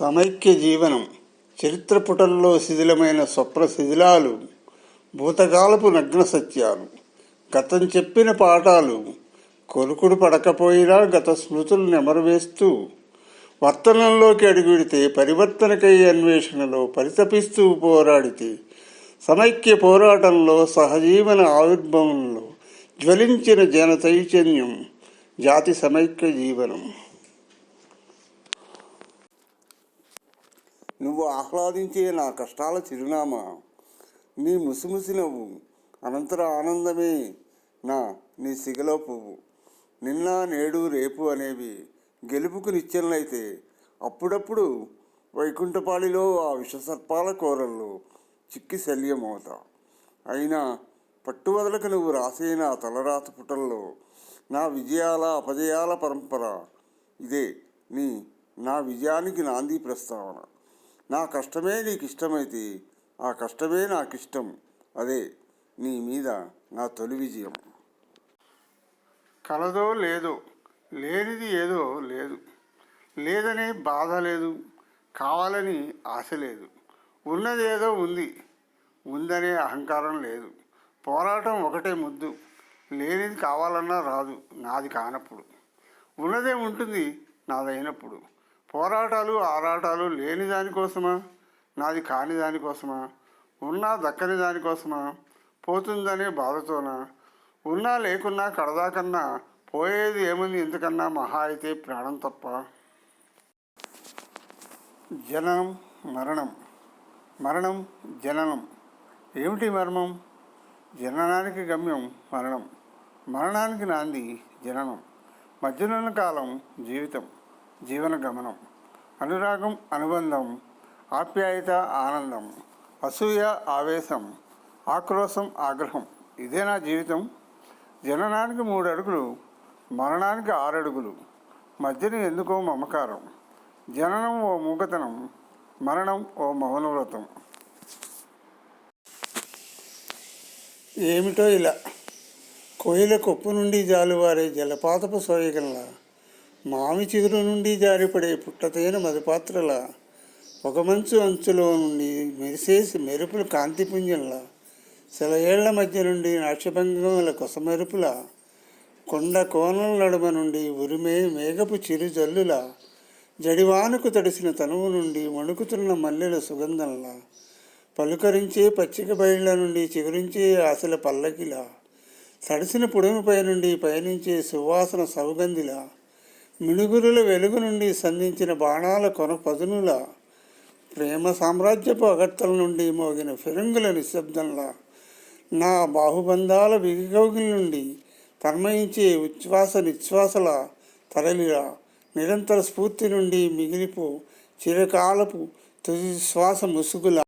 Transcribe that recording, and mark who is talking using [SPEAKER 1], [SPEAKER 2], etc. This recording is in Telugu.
[SPEAKER 1] సమైక్య జీవనం చరిత్ర పుటల్లో శిథిలమైన స్వప్న శిథిలాలు భూతకాలపు నగ్న సత్యాలు గతం చెప్పిన పాఠాలు కొలుకుడు పడకపోయినా గత స్మృతులు నెమరవేస్తూ వర్తనంలోకి అడుగుడితే పరివర్తనకై అన్వేషణలో పరితపిస్తూ పోరాడితే సమైక్య పోరాటంలో సహజీవన ఆవిర్భవంలో జ్వలించిన జన చైతన్యం జాతి సమైక్య జీవనం. నువ్వు ఆహ్లాదించే నా కష్టాల చిరునామా. నీ ముసిముసి నవ్వు అనంతర ఆనందమే నా నీ సిగలో పువ్వు. నిన్న నేడు రేపు అనేవి గెలుపుకు నిత్యంలైతే అప్పుడప్పుడు వైకుంఠపాళిలో ఆ విషసర్పాల కూరల్లో చిక్కి శల్యమవుతా. అయినా పట్టువదలకు నువ్వు రాసిన తలరాత పుటల్లో? నా విజయాల అపజయాల పరంపర ఇదే నీ నా విజయానికి నాంది ప్రస్తావన. నా కష్టమే నీకు ఇష్టమైతే ఆ కష్టమే నాకు ఇష్టం అదే నీ మీద నా తొలి విజయం. కలదో లేదో లేనిది ఏదో లేదు. లేదనే బాధ లేదు కావాలని ఆశ లేదు. ఉన్నది ఏదో ఉంది ఉందనే అహంకారం లేదు. పోరాటం ఒకటే ముద్దు లేనిది కావాలన్నా రాదు నాది కానప్పుడు. ఉన్నదే ఉంటుంది నాదైనప్పుడు. పోరాటాలు ఆరాటాలు లేని దానికోసమా నాది కాని దానికోసమా ఉన్నా దక్కని దానికోసమా పోతుందనే బాధతోనా? ఉన్నా లేకున్నా కడదాకన్నా పోయేది ఏముంది? ఎందుకన్నా మహా అయితే ప్రాణం తప్ప. జననం మరణం. మరణం జననం. ఏమిటి మర్మం? జననానికి గమ్యం మరణం. మరణానికి నాంది జననం. మధ్యనున్న కాలం జీవితం. జీవన గమనం అనురాగం అనుబంధం ఆప్యాయత ఆనందం అసూయ ఆవేశం ఆక్రోశం ఆగ్రహం. ఇదే నా జీవితం. జననానికి మూడు అడుగులు మరణానికి ఆరు అడుగులు. మధ్యన ఎందుకో మమకారం. జననం ఓ మూగతనం మరణం ఓ మౌనవ్రతం. ఏమిటో ఇలా. కోయిల కొప్పు నుండి జాలువారే జలపాతపు సోయగల్లా. మామి చిగురు నుండి జారిపడే పుట్టతైన మధుపాత్రల పొగమంచు అంచులో నుండి మెరిసేసి మెరుపులు కాంతిపుంజంలా సెలయేళ్ళ మధ్య నుండి నాట్యభంగముల కొసమెరుపుల కొండ కోనల నడుమ నుండి ఉరిమే మేఘపు చిరు జల్లుల జడివానుకు తడిసిన తనువు నుండి వణుకుతున్న మల్లెల సుగంధంలా పలుకరించే పచ్చిక బయళ్ళ నుండి చిగురించే ఆశల పల్లకిలా తడిసిన పుడమిపై నుండి పయనించే సువాసన సౌగంధిలా మిణుగురుల వెలుగు నుండి సంధించిన బాణాల కొన పదునుల ప్రేమ సామ్రాజ్యపు అగర్తల నుండి మోగిన ఫిరంగుల నిశ్శబ్దంలా నా బాహుబంధాల బిగికౌగిల నుండి తన్మయించే ఉచ్ఛ్వాస నిశ్వాసల తరలిరా. నిరంతర స్ఫూర్తి నుండి మిగిలిపో చిరకాలపు తుది శ్వాస ముసుగుల.